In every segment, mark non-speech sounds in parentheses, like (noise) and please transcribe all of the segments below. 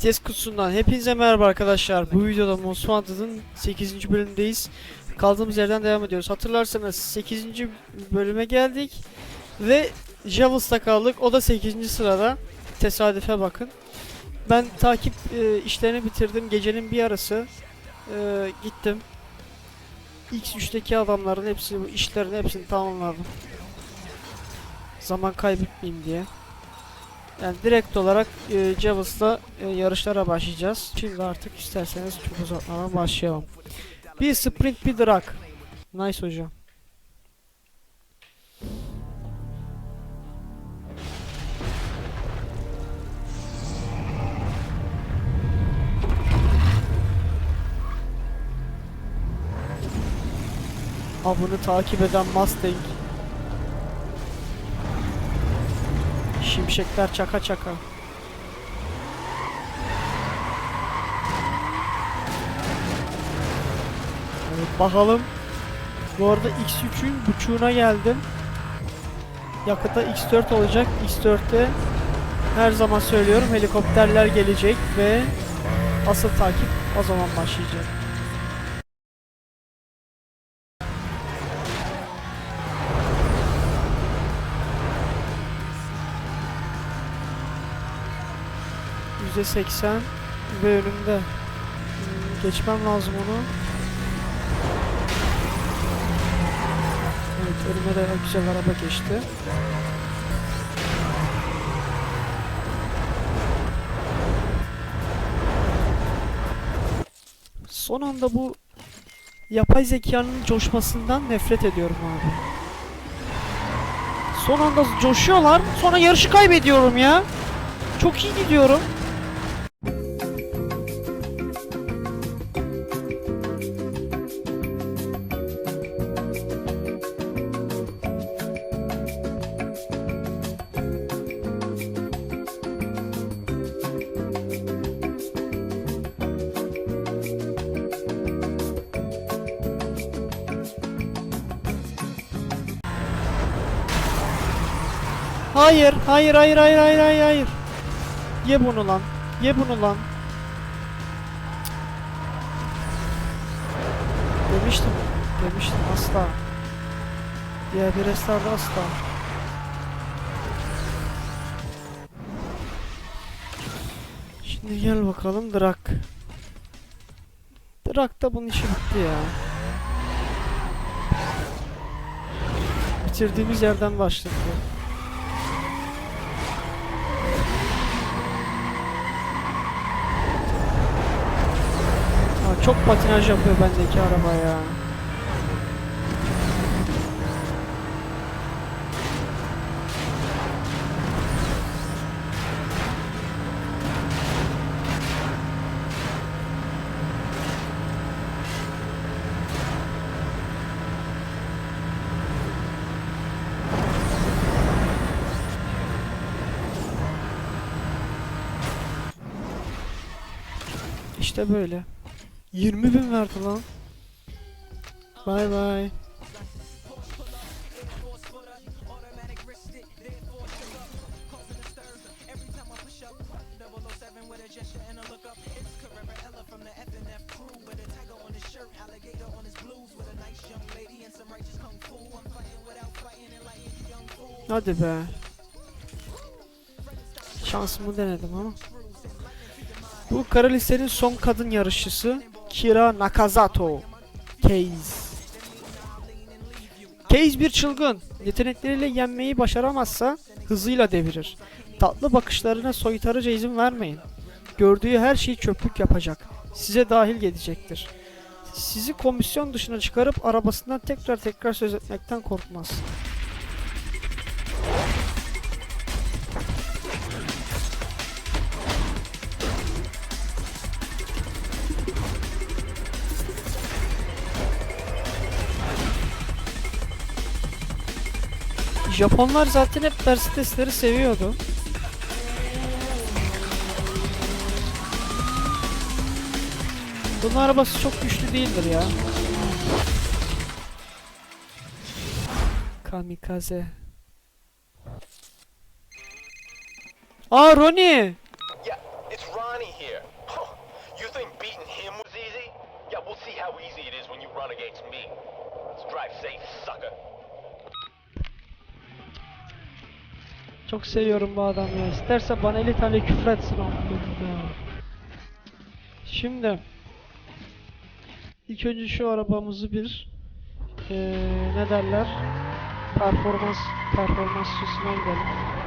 Vites kutusundan hepinize merhaba arkadaşlar. Bu videoda Most Wanted'ın 8. bölümündeyiz. Kaldığımız yerden devam ediyoruz. Hatırlarsanız 8. bölüme geldik ve Javils'ta kaldık. O da 8. sırada. Tesadüfe bakın. Ben takip e, işlerini bitirdim. Gecenin bir yarısı e, gittim. X3'teki adamların hepsi, bu işlerin hepsini tamamladım. Zaman kaybetmeyeyim diye. Yani direkt olarak e, Javis'la e, yarışlara başlayacağız. Şimdi artık isterseniz çok uzatmadan başlayalım. Bir sprint bir drag. Nice hocam. Avını takip eden Mustang. Şimşekler çaka çaka. Evet, bakalım. Bu arada X3'ün buçuğuna geldim. Yakıta X4 olacak. X4'te her zaman söylüyorum helikopterler gelecek ve asıl takip o zaman başlayacak. %80 ve önümde. Hmm, Geçmem lazım onu. Evet önüme de güzel araba geçti. Son anda bu yapay zekanın coşmasından nefret ediyorum abi. Son anda coşuyorlar, sonra yarışı kaybediyorum ya. Çok iyi gidiyorum. Hayır, hayır, hayır, hayır, hayır, hayır. Ye bunu lan. Ye bunu lan. Demiştim. Demiştim asla. Ya bir restarda asla. Şimdi gel bakalım Drak. Drak da bunun işi bitti ya. Bitirdiğimiz yerden başladı. Aa, çok patinaj yapıyor bendeki araba ya. İşte böyle. 20 bin verdi lan. Bay bay. Hadi be. Şansımı denedim ama. Bu kara listenin son kadın yarışçısı Kira Nakazato. Case. Case bir çılgın. Yetenekleriyle yenmeyi başaramazsa hızıyla devirir. Tatlı bakışlarına soytarıca izin vermeyin. Gördüğü her şeyi çöplük yapacak. Size dahil gelecektir. Sizi komisyon dışına çıkarıp arabasından tekrar tekrar söz etmekten korkmaz. Japonlar zaten hep Mercedes'leri seviyordu. Bunun arabası çok güçlü değildir ya. Kamikaze. Aa Ronnie! Çok seviyorum bu adamı. İsterse bana 50 tane küfür etsin. Şimdi ilk önce şu arabamızı bir eee ne derler performans performansçısına gidelim.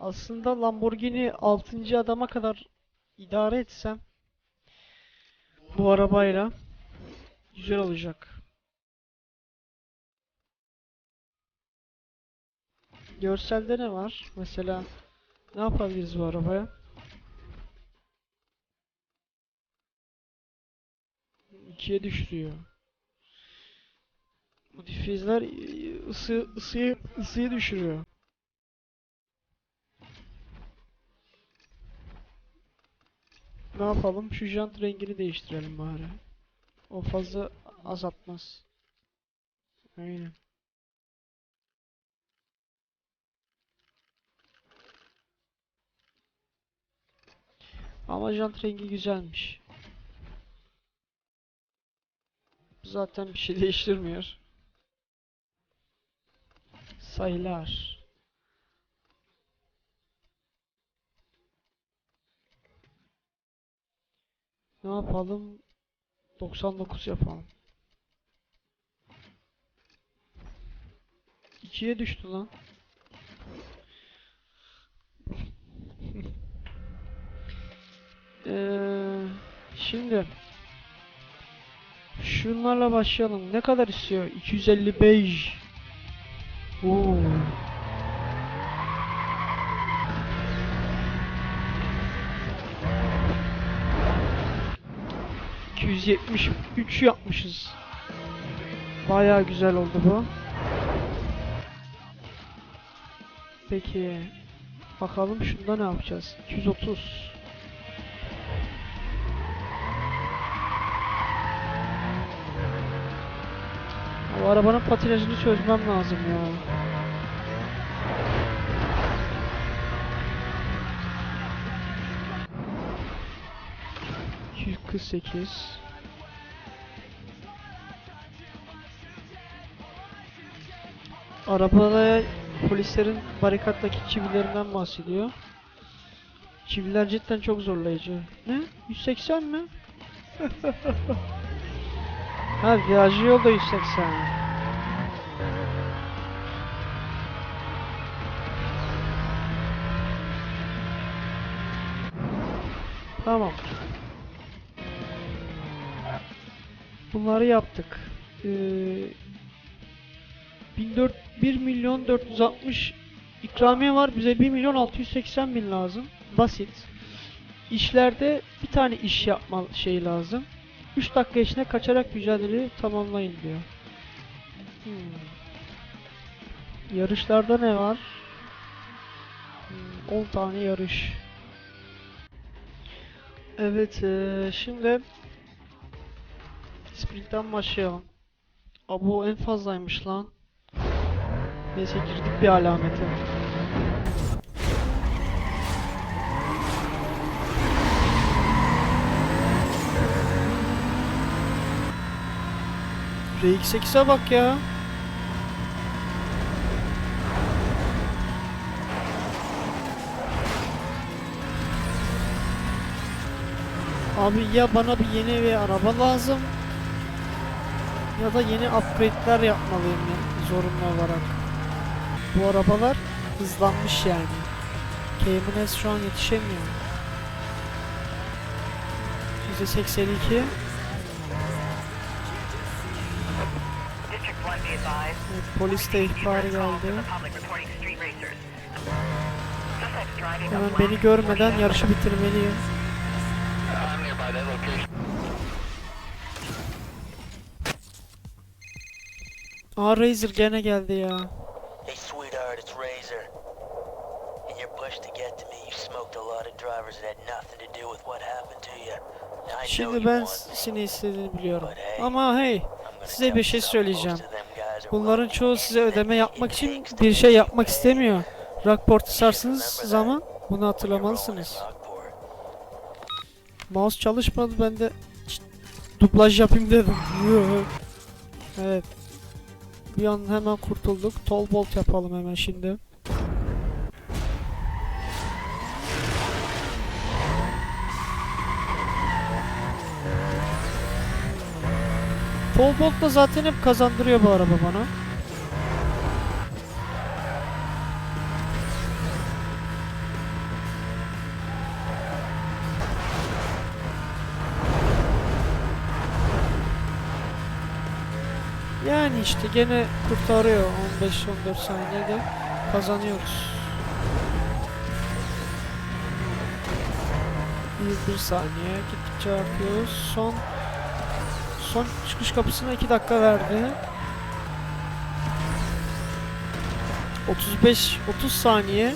Aslında Lamborghini 6. adama kadar idare etsem bu arabayla güzel olacak. Görselde ne var? Mesela ne yapabiliriz bu arabaya? İkiye düşürüyor. Iı, ısı ısıyı ısıyı düşürüyor. Ne yapalım? Şu jant rengini değiştirelim bari. O fazla azaltmaz. Aynen. Ama jant rengi güzelmiş. Zaten bir şey (laughs) değiştirmiyor. Sayılar. Ne yapalım? 99 yapalım. 2'ye düştü lan. Eee şimdi şunlarla başlayalım. Ne kadar istiyor? 255. Oo. ...273 yapmışız. Baya güzel oldu bu. Peki... Bakalım şunda ne yapacağız? 230. Bu arabanın patinajını çözmem lazım ya. ...248... Arabaya polislerin barikattaki çivilerinden bahsediyor. Çiviler cidden çok zorlayıcı. Ne? 180 mi? (laughs) ha virajlı yolda 180. Tamam. Bunları yaptık. Ee, 1400 1 milyon 460 ikramiye var. Bize 1 milyon 680 bin lazım. Basit. İşlerde bir tane iş yapma şey lazım. 3 dakika içinde kaçarak mücadeleyi tamamlayın diyor. Hmm. Yarışlarda ne var? Hmm, 10 tane yarış. Evet, eee, şimdi Sprint'ten başlayalım. Abo en fazlaymış lan. Neyse girdik bir alamete. RX8'e bak ya. Abi ya bana bir yeni bir araba lazım ya da yeni upgrade'ler yapmalıyım ya, zorunlu olarak. Bu arabalar hızlanmış yani. Cayman şu an yetişemiyor. %82 District 1 Evet, polis de ihbarı geldi. Hemen beni görmeden yarışı bitirmeliyim. Aa Razer gene geldi ya. Şimdi ben seni istediğini biliyorum. Ama hey, size bir şey söyleyeceğim. Bunların çoğu size ödeme yapmak için bir şey yapmak istemiyor. Rockport'u sarsınız zaman bunu hatırlamalısınız. Mouse çalışmadı ben de dublaj yapayım dedim. (laughs) evet. Bir an hemen kurtulduk. Tall bolt yapalım hemen şimdi. Bolt da zaten hep kazandırıyor bu araba bana. Yani işte gene kurtarıyor 15-14 saniyede kazanıyoruz. 21 saniye gittikçe artıyoruz. Son son çıkış kapısına 2 dakika verdi. 35 30 saniye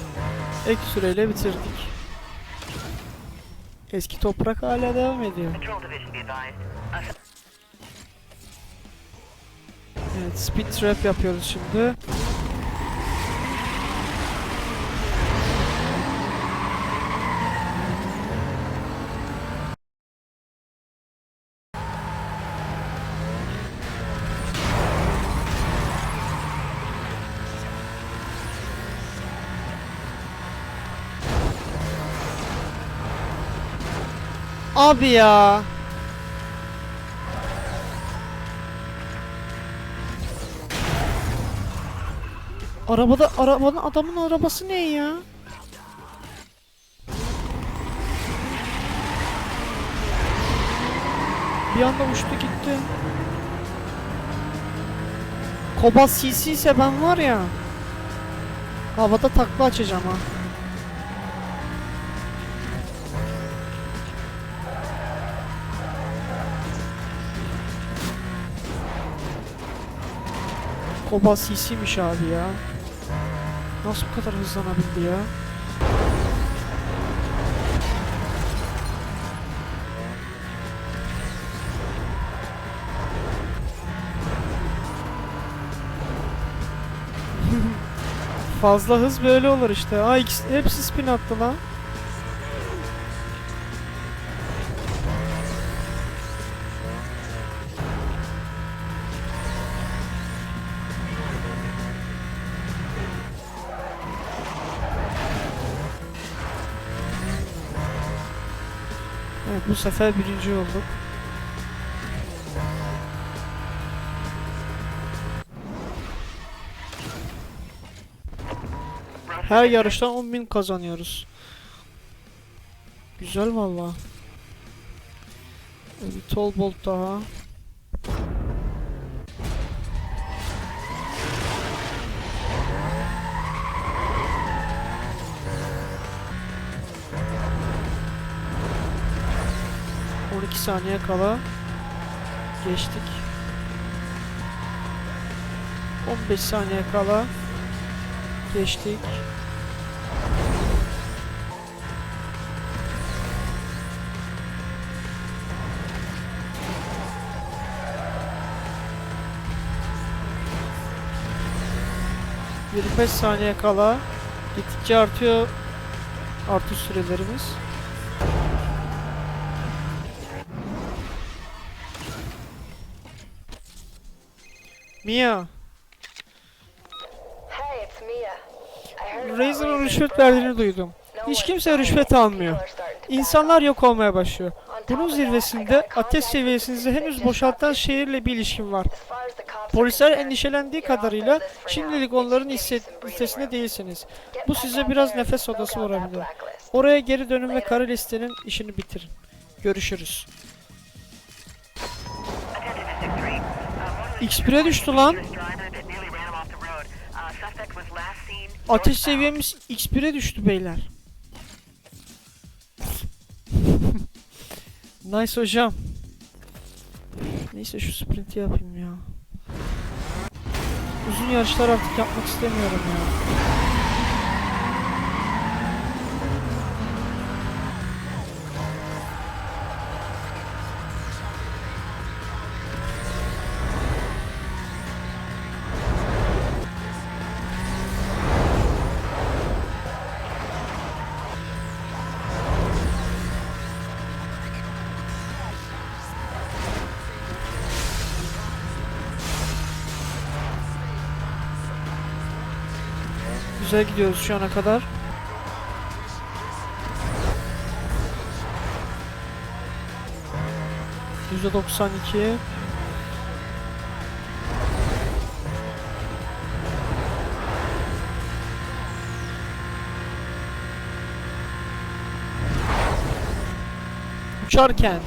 ek süreyle bitirdik. Eski toprak hala devam ediyor. Evet, speed trap yapıyoruz şimdi. Abi ya. Arabada arabanın adamın arabası ne ya? Bir anda uçtu gitti. Kobas CC ise ben var ya. Havada takla açacağım ha. Kobas CC'miş abi ya. Nasıl bu kadar hızlanabildi ya? (laughs) Fazla hız böyle olur işte. Aa hepsi spin attı lan. Evet bu sefer birinci olduk. Her yarıştan 10.000 kazanıyoruz. Güzel valla. Bir tall bolt daha. On iki saniye kala geçtik. 15 saniye kala geçtik. ...25 saniye kala... ...gittikçe artıyor... ...artış sürelerimiz. Mia... Razor's rüşvet verdiğini duydum. Hiç kimse rüşvet almıyor. İnsanlar yok olmaya başlıyor. Bunun zirvesinde ateş with henüz boşaltan şehirle bir ilişkim var. Polisler endişelendiği kadarıyla şimdilik onların listesinde değilsiniz. Bu size biraz nefes odası blacklist. Oraya geri dönün ve kara listenin işini bitirin. Görüşürüz. X1'e düştü lan. Ateş seviyemiz X1'e düştü beyler. (laughs) nice hocam. Neyse şu sprinti yapayım ya. Uzun yarışlar artık yapmak istemiyorum ya. Güzel gidiyoruz şu ana kadar. Yüzde doksan iki. Uçarken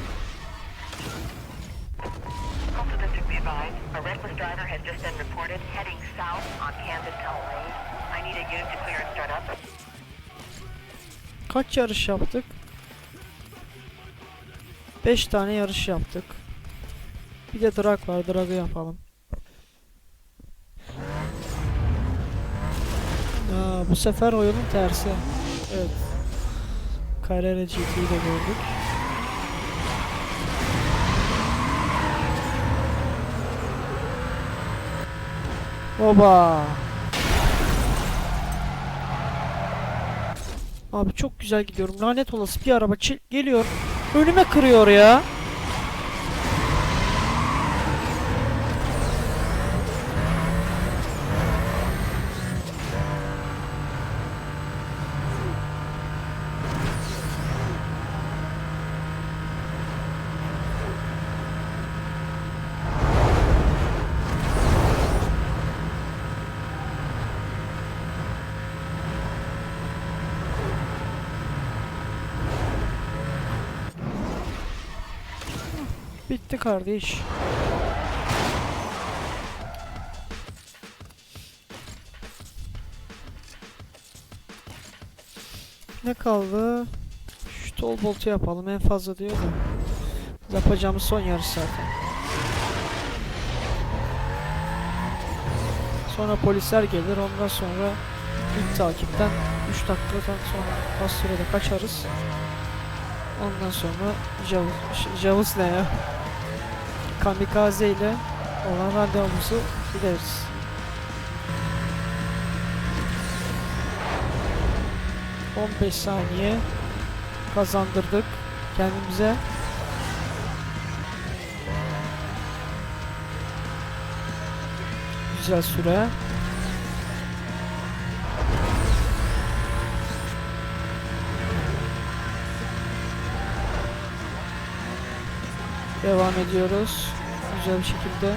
kaç yarış yaptık? 5 tane yarış yaptık. Bir de drag var. Drag'ı yapalım. Aa, bu sefer oyunun tersi. Evet. Carrera GT'yi de gördük. Oba. Abi çok güzel gidiyorum. Lanet olası bir araba geliyor. Önüme kırıyor ya. Bitti kardeş. Ne kaldı? Şu tol boltu yapalım en fazla diyor da. Yapacağımız son yarış zaten. Sonra polisler gelir ondan sonra ilk takipten 3 dakikadan sonra az sürede kaçarız. Ondan sonra Javuz, Ş- Javuz ne ya? Kamikaze ile olan randevumuzu gideriz. ...15 saniye... ...kazandırdık... ...kendimize... ...güzel süre... Devam ediyoruz. Güzel bir şekilde.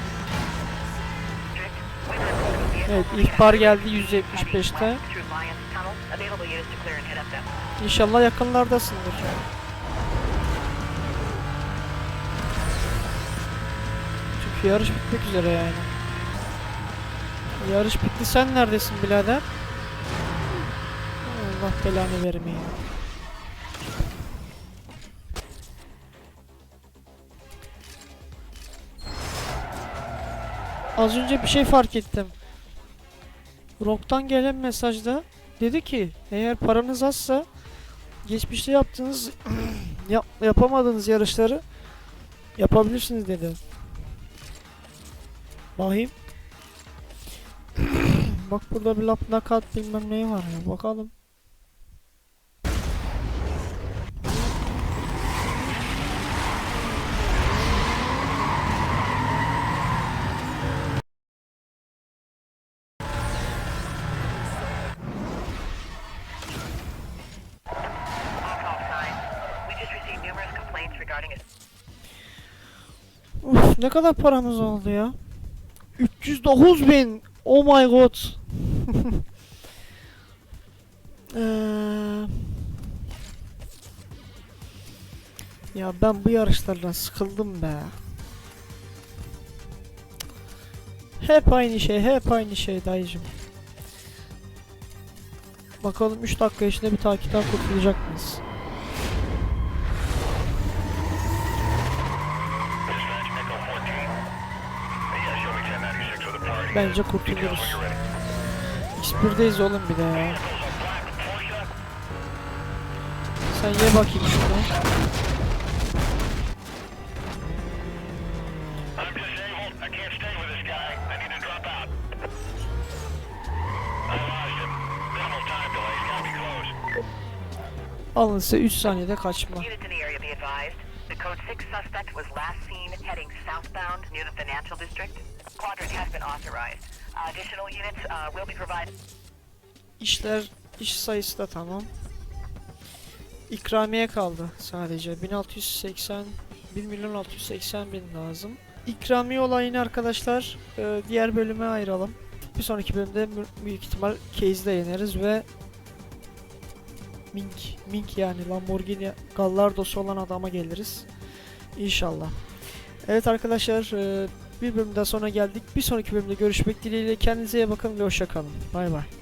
Evet ihbar geldi heading 175'te. west through Lyons Tunnel. Available units to clear and head up them. İnşallah yakınlardasındır. Çünkü yarış bitmek üzere yani. Yarış bitti sen neredesin birader? Allah belanı vermeye. Az önce bir şey fark ettim. Rock'tan gelen mesajda dedi ki eğer paranız azsa geçmişte yaptığınız (clears throat) yap, yapamadığınız yarışları yapabilirsiniz dedi. Bakayım. (clears throat) Bak burada bir lap nakat bilmem neyi var ya bakalım. Ne kadar paramız oldu ya? 309 bin. Oh my god. Eee, (laughs) ya ben bu yarışlardan sıkıldım be. Hep aynı şey, hep aynı şey dayıcım. Bakalım 3 dakika içinde bir takipten kurtulacak mıyız? Bence kurtuluruz. X1'deyiz oğlum bir de ya. Sen ye bakayım be close. Alınsa 3 saniyede kaçma. Advised. The code 6 suspect was last seen heading southbound near the financial district. Quadrant has been authorized. Additional units uh, will be provided. İşler, iş sayısı da tamam. İkramiye kaldı sadece. 1680, 1 milyon 680 bin lazım. İkramiye olayını arkadaşlar e, diğer bölüme ayıralım. Bir sonraki bölümde büyük ihtimal case'de yeneriz ve Mink, Mink yani Lamborghini Gallardo'su olan adama geliriz. İnşallah. Evet arkadaşlar e, bir bölümden sonra geldik. Bir sonraki bölümde görüşmek dileğiyle. Kendinize iyi bakın ve hoşça kalın. Bay bay.